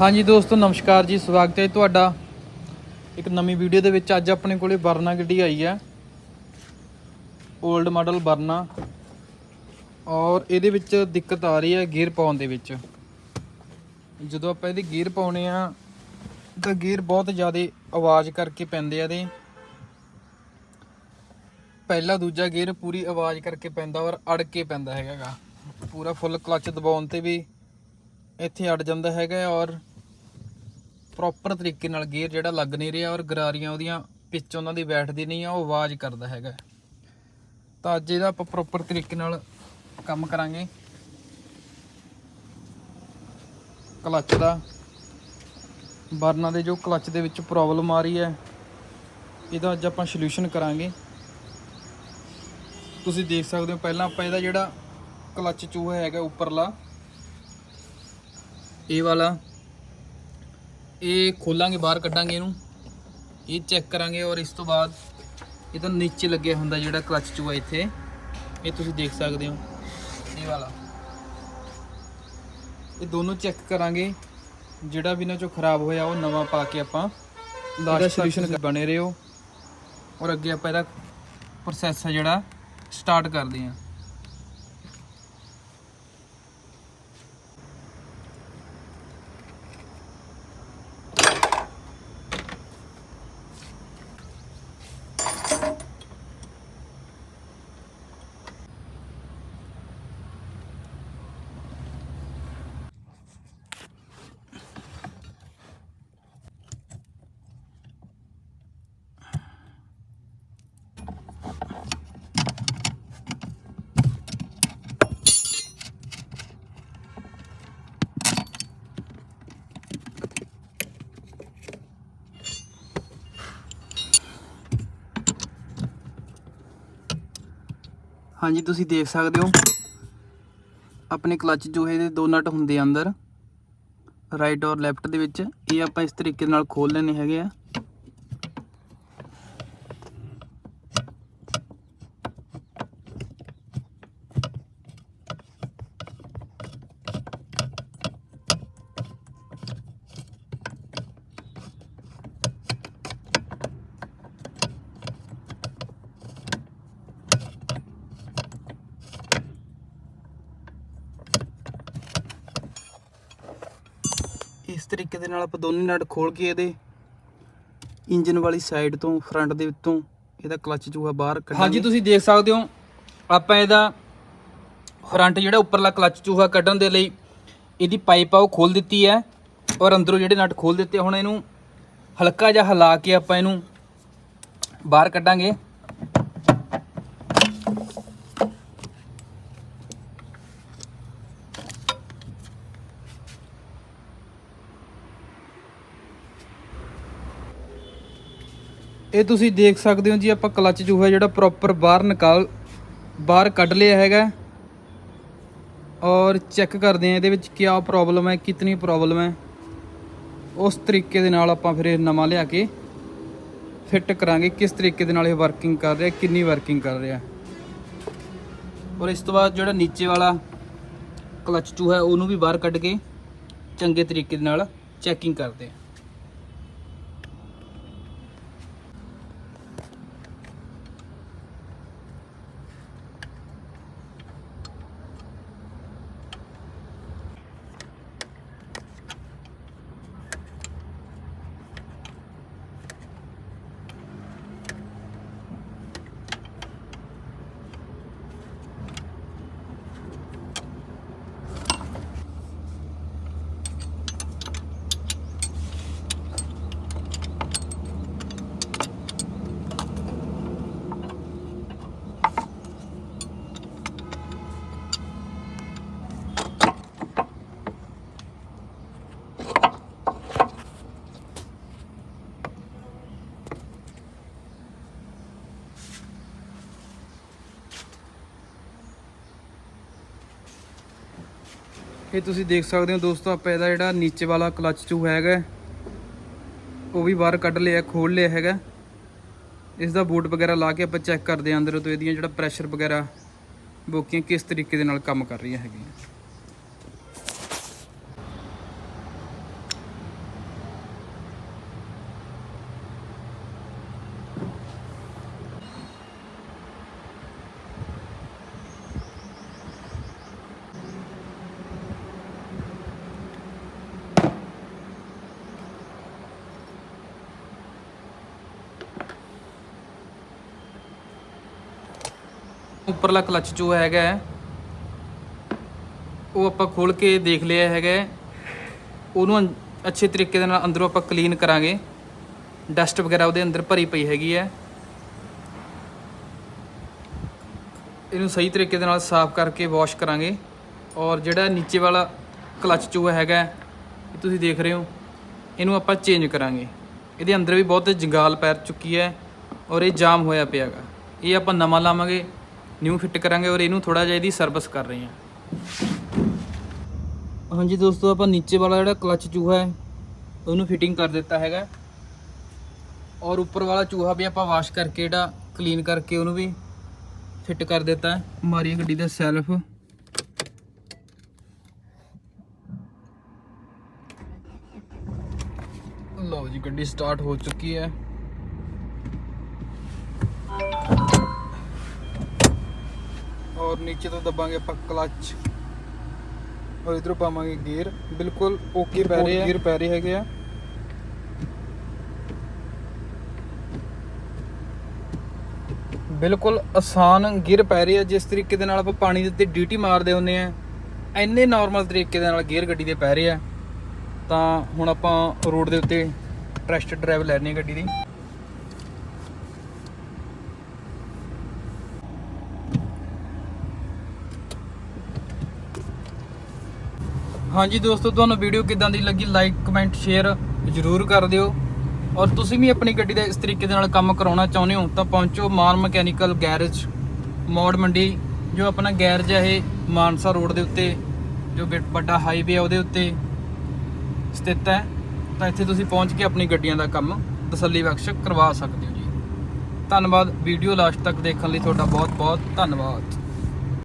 ਹਾਂਜੀ ਦੋਸਤੋ, ਨਮਸਕਾਰ ਜੀ, ਸਵਾਗਤ ਹੈ ਤੁਹਾਡਾ। ਇੱਕ ਨਵੀਂ ਵੀਡੀਓ ਦੇ ਵਿੱਚ ਅੱਜ ਆਪਣੇ ਕੋਲੇ ਵਰਨਾ ਗੱਡੀ ਆਈ ਹੈ। Old model Verna. ਔਰ ਇਹਦੇ ਵਿੱਚ ਦਿੱਕਤ ਆ ਰਹੀ ਹੈ ਗੇਅਰ ਪਾਉਣ ਦੇ ਵਿੱਚ। ਜਦੋਂ ਆਪਾਂ ਇਹਦੇ ਗੇਅਰ ਪਾਉਣੇ ਆ, ਤਾਂ ਗੇਅਰ ਬਹੁਤ ਜ਼ਿਆਦਾ ਆਵਾਜ਼ ਕਰਕੇ ਪੈਂਦੇ ਆ ਇਹਦੇ। ਪਹਿਲਾ ਦੂਜਾ ਗੇਅਰ ਪੂਰੀ ਆਵਾਜ਼ ਕਰਕੇ ਪੈਂਦਾ ਔਰ ਅੜ ਕੇ ਪੈਂਦਾ ਹੈਗਾ ਗਾ। ਪੂਰਾ ਫੁੱਲ ਕਲੱਚ ਦਬਾਉਣ ਤੇ ਵੀ ਇੱਥੇ ਅੜ ਜਾਂਦਾ ਹੈਗਾ ਔਰ ਪ੍ਰੋਪਰ ਤਰੀਕੇ ਨਾਲ ਗੇਅਰ ਜਿਹੜਾ ਲੱਗ ਨਹੀਂ ਰਿਹਾ ਔਰ ਗਰਾਰੀਆਂ ਉਹਦੀਆਂ ਪਿੱਛ ਉਹਨਾਂ ਦੀ ਬੈਠਦੀ ਨਹੀਂ ਆ, ਉਹ ਆਵਾਜ਼ ਕਰਦਾ ਹੈਗਾ। ਤਾਂ ਅੱਜ ਇਹਦਾ ਆਪਾਂ ਪ੍ਰੋਪਰ ਤਰੀਕੇ ਨਾਲ ਕੰਮ ਕਰਾਂਗੇ। ਕਲੱਚ ਦਾ। ਬਰਨਾਂ ਦੇ ਜੋ ਕਲੱਚ ਦੇ ਵਿੱਚ ਪ੍ਰੋਬਲਮ ਆ ਰਹੀ ਹੈ, ਇਹਦਾ ਅੱਜ ਆਪਾਂ ਸੋਲੂਸ਼ਨ ਕਰਾਂਗੇ। ਤੁਸੀਂ ਦੇਖ ਸਕਦੇ ਹੋ, ਪਹਿਲਾਂ ਆਪਾਂ ਇਹਦਾ ਜਿਹੜਾ ਕਲੱਚ ਚੂਹਾ ਹੈਗਾ, ਉੱਪਰਲਾ, ਇਹ ਵਾਲਾ। ਇਹ ਖੋਲਾਂਗੇ ਬਾਹਰ ਕੱਢਾਂਗੇ ਇਹਨੂੰ। ਇਹ ਚੈੱਕ ਕਰਾਂਗੇ ਔਰ ਇਸ ਤੋਂ ਬਾਅਦ ਇਹਦਾ ਨੀਚੇ ਲੱਗਿਆ ਹੁੰਦਾ ਜਿਹੜਾ ਕਲੱਚ ਚੂਹਾ ਇੱਥੇ। ਇਹ ਤੁਸੀਂ ਦੇਖ ਸਕਦੇ ਹੋ। ਇਹ ਵਾਲਾ। ਇਹ ਦੋਨੋਂ ਚੈੱਕ ਕਰਾਂਗੇ। ਜਿਹੜਾ ਵੀ ਇਹਨਾਂ ਚੋਂ ਖਰਾਬ ਹੋਇਆ ਉਹ ਨਵਾਂ ਪਾ ਕੇ ਆਪਾਂ ਲਾਸਟ ਸੋਲੂਸ਼ਨ ਬਣੇ ਰਹੋ। ਔਰ ਅੱਗੇ ਆਪਾਂ ਇਹਦਾ ਪ੍ਰੋਸੈਸ ਹੈ ਜਿਹੜਾ ਸਟਾਰਟ ਕਰਦੇ ਹਾਂ। ਹਾਂਜੀ, ਤੁਸੀਂ ਦੇਖ ਸਕਦੇ ਹੋ। ਆਪਣੇ ਕਲੱਚ ਜੋਹੇ ਦੇ ਦੋ ਨਟ ਹੁੰਦੇ ਆ ਅੰਦਰ। ਰਾਈਟ ਔਰ ਲੈਫਟ ਦੇ ਵਿੱਚ। ਇਹ ਆਪਾਂ ਇਸ ਤਰੀਕੇ ਨਾਲ ਖੋਲ ਲੈਣੇ ਹੈਗੇ ਆ ਇਸ ਤਰੀਕੇ ਦੇ ਨਾਲ ਆਪਾਂ ਦੋਨੇ ਨਟ ਖੋਲ ਕੇ ਇਹਦੇ ਇੰਜਨ ਵਾਲੀ ਸਾਈਡ ਤੋਂ ਫਰੰਟ ਦੇ ਉੱਤੋਂ ਇਹਦਾ ਕਲੱਚ ਚੂਹਾ ਬਾਹਰ ਕੱਢਾਂਗੇ। ਹਾਂਜੀ, ਤੁਸੀਂ ਦੇਖ ਸਕਦੇ ਹੋ, ਆਪਾਂ ਇਹਦਾ ਫਰੰਟ ਜਿਹੜਾ ਉੱਪਰਲਾ ਕਲੱਚ ਚੂਹਾ ਕੱਢਣ ਦੇ ਲਈ ਇਹਦੀ ਪਾਈਪ ਆ, ਉਹ ਖੋਲ ਦਿੱਤੀ ਹੈ ਔਰ ਅੰਦਰੋਂ ਜਿਹੜੇ ਨਟ ਖੋਲ ਦਿੱਤੇ ਹੁਣ ਇਹਨੂੰ ਹਲਕਾ ਜਿਹਾ ਹਿਲਾ ਕੇ ਆਪਾਂ ਇਹਨੂੰ ਬਾਹਰ ਕੱਢਾਂਗੇ। ਇਹ ਤੁਸੀਂ ਦੇਖ ਸਕਦੇ ਹੋ ਜੀ, ਆਪਾਂ ਕਲੱਚ ਚੂਹਾ ਜਿਹੜਾ ਪ੍ਰੋਪਰ ਬਾਹਰ ਨਿਕਾਲ, ਬਾਹਰ ਕੱਢ ਲਿਆ ਹੈਗਾ ਔਰ ਚੈੱਕ ਕਰਦੇ ਆ ਇਹਦੇ ਵਿੱਚ ਕੀ ਪ੍ਰੋਬਲਮ ਹੈ, ਕਿਤਨੀ ਪ੍ਰੋਬਲਮ ਹੈ। ਉਸ ਤਰੀਕੇ ਦੇ ਨਾਲ ਆਪਾਂ ਫਿਰ ਇਹ ਨਵਾਂ ਲਿਆ ਕੇ ਫਿੱਟ ਕਰਾਂਗੇ, ਕਿਸ ਤਰੀਕੇ ਦੇ ਨਾਲ ਇਹ ਵਰਕਿੰਗ ਕਰ ਰਿਹਾ, ਕਿੰਨੀ ਵਰਕਿੰਗ ਕਰ ਰਿਹਾ। ਔਰ ਇਸ ਤੋਂ ਬਾਅਦ ਜਿਹੜਾ ਨੀਚੇ ਵਾਲਾ ਕਲਚ ਚੂਹਾ ਹੈ, ਉਹਨੂੰ ਵੀ ਬਾਹਰ ਕੱਢ ਕੇ ਚੰਗੇ ਤਰੀਕੇ ਦੇ ਨਾਲ ਚੈਕਿੰਗ ਕਰਦੇ ਆ ਇਹ ਤੁਸੀਂ ਦੇਖ ਸਕਦੇ ਹੋ ਦੋਸਤੋ, ਆਪਾਂ ਇਹਦਾ ਜਿਹੜਾ ਨੀਚੇ ਵਾਲਾ ਕਲਚ ਚੂ ਹੈਗਾ, ਉਹ ਵੀ ਬਾਹਰ ਕੱਢ ਲਿਆ ਖੋਲ ਲਿਆ ਹੈਗਾ। ਇਸ ਦਾ ਬੂਟ ਵਗੈਰਾ ਲਾ ਕੇ ਆਪਾਂ ਚੈੱਕ ਕਰਦੇ ਹਾਂ ਅੰਦਰੋਂ ਤੋਂ, ਇਹਦੀਆਂ ਜਿਹੜਾ ਪ੍ਰੈਸ਼ਰ ਵਗੈਰਾ, ਬੋਕੀਆਂ ਕਿਸ ਤਰੀਕੇ ਦੇ ਨਾਲ ਕੰਮ ਕਰ ਰਹੀਆਂ ਹੈਗੀਆਂ। ਉੱਪਰਲਾ ਕਲਚ ਚੂਹਾ ਹੈਗਾ ਹੈ, ਉਹ ਆਪਾਂ ਖੋਲ ਕੇ ਦੇਖ ਲਿਆ ਹੈਗਾ ਉਹਨੂੰ ਅੱਛੇ ਤਰੀਕੇ ਦੇ ਨਾਲ ਅੰਦਰੋਂ ਆਪਾਂ ਕਲੀਨ ਕਰਾਂਗੇ। ਡਸਟ ਵਗੈਰਾ ਉਹਦੇ ਅੰਦਰ ਭਰੀ ਪਈ ਹੈਗੀ ਹੈ। ਇਹਨੂੰ ਸਹੀ ਤਰੀਕੇ ਦੇ ਨਾਲ ਸਾਫ਼ ਕਰਕੇ ਵਾਸ਼ ਕਰਾਂਗੇ। ਔਰ ਜਿਹੜਾ ਨੀਚੇ ਵਾਲਾ ਕਲਚ ਚੂਹਾ ਹੈਗਾ ਤੁਸੀਂ ਦੇਖ ਰਹੇ ਹੋ ਇਹਨੂੰ ਆਪਾਂ ਚੇਂਜ ਕਰਾਂਗੇ। ਇਹਦੇ ਅੰਦਰ ਵੀ ਬਹੁਤ ਜੰਗਾਲ ਪੈ ਚੁੱਕੀ ਹੈ ਔਰ ਇਹ ਜਾਮ ਹੋਇਆ ਪਿਆ ਹੈਗਾ। ਇਹ ਆਪਾਂ ਨਵਾਂ ਲਾਵਾਂਗੇ। ਨਿਊ ਫਿੱਟ ਕਰਾਂਗੇ ਔਰ ਇਹਨੂੰ ਥੋੜਾ ਜਿਹਾ ਇਹਦੀ ਸਰਵਿਸ ਕਰ ਰਹੇ ਹਾਂ ਹਾਂਜੀ ਦੋਸਤੋ ਆਪਾਂ ਨੀਚੇ ਵਾਲਾ ਜਿਹੜਾ ਕਲਚ ਚੂਹਾ ਹੈ ਉਹਨੂੰ ਫਿਟਿੰਗ ਕਰ ਦਿੱਤਾ ਹੈਗਾ ਔਰ ਉੱਪਰ ਵਾਲਾ ਚੂਹਾ ਵੀ ਆਪਾਂ ਵਾਸ਼ ਕਰਕੇ ਜਿਹੜਾ ਕਲੀਨ ਕਰਕੇ ਉਹਨੂੰ ਵੀ ਫਿੱਟ ਕਰ ਦਿੱਤਾ ਹੈ ਮਾਰੀ ਗੱਡੀ ਦਾ ਸੈਲਫ ਲਓ ਜੀ ਗੱਡੀ ਸਟਾਰਟ ਹੋ ਚੁੱਕੀ ਹੈ ਔਰ ਨੀਚੇ ਤੋਂ ਦਬਾਂਗੇ ਆਪਾਂ ਕਲਚ। ਔਰ ਇਧਰੋਂ ਪਾਵਾਂਗੇ ਗੀਅਰ। ਬਿਲਕੁਲ ਓਕੇ ਪੈ ਰਹੇ ਗੀਅਰ ਪੈ ਰਹੇ ਹੈਗੇ ਆ। ਬਿਲਕੁਲ ਆਸਾਨ ਗੀਅਰ ਪੈ ਰਹੇ ਆ। ਜਿਸ ਤਰੀਕੇ ਦੇ ਨਾਲ ਆਪਾਂ ਪਾਣੀ ਦੇ ਉੱਤੇ ਡੀਟੀ ਮਾਰਦੇ ਹੁੰਨੇ ਆ। ਐਨੇ ਨਾਰਮਲ ਤਰੀਕੇ ਦੇ ਨਾਲ ਗੀਅਰ ਗੱਡੀ ਦੇ ਪੈ ਰਹੇ ਆ। ਤਾਂ ਹੁਣ ਆਪਾਂ ਰੋਡ ਦੇ ਉੱਤੇ ਟੈਸਟ ਡਰਾਈਵ ਲੈਣੀ ਗੱਡੀ ਦੀ। ਹਾਂਜੀ ਦੋਸਤੋ, ਤੁਹਾਨੂੰ ਵੀਡੀਓ ਕਿਦਾਂ ਦੀ ਲੱਗੀ? ਲਾਈਕ ਕਮੈਂਟ ਸ਼ੇਅਰ ਜ਼ਰੂਰ ਕਰ ਦਿਓ। ਔਰ ਤੁਸੀਂ ਵੀ ਆਪਣੀ ਗੱਡੀ ਦਾ ਇਸ ਤਰੀਕੇ ਦੇ ਨਾਲ ਕੰਮ ਕਰਾਉਣਾ ਚਾਹੁੰਦੇ ਹੋ, ਤਾਂ ਪਹੁੰਚੋ ਮਾਨ ਮਕੈਨੀਕਲ ਗੈਰੇਜ, ਮੋੜ ਮੰਡੀ, ਜੋ ਆਪਣਾ ਗੈਰਜ ਹੈ ਇਹ ਮਾਨਸਾ ਰੋਡ ਦੇ ਉੱਤੇ, ਜੋ ਬਿ- ਵੱਡਾ ਹਾਈਵੇ ਹੈ ਉਹਦੇ ਉੱਤੇ ਸਥਿਤ ਹੈ। ਤਾਂ ਇੱਥੇ ਤੁਸੀਂ ਪਹੁੰਚ ਕੇ ਆਪਣੀ ਗੱਡੀਆਂ ਦਾ ਕੰਮ ਤਸੱਲੀ ਬਖਸ਼ ਕਰਵਾ ਸਕਦੇ ਹੋ ਜੀ। ਧੰਨਵਾਦ ਵੀਡੀਓ ਲਾਸਟ ਤੱਕ ਦੇਖਣ ਲਈ ਤੁਹਾਡਾ ਬਹੁਤ ਬਹੁਤ ਧੰਨਵਾਦ।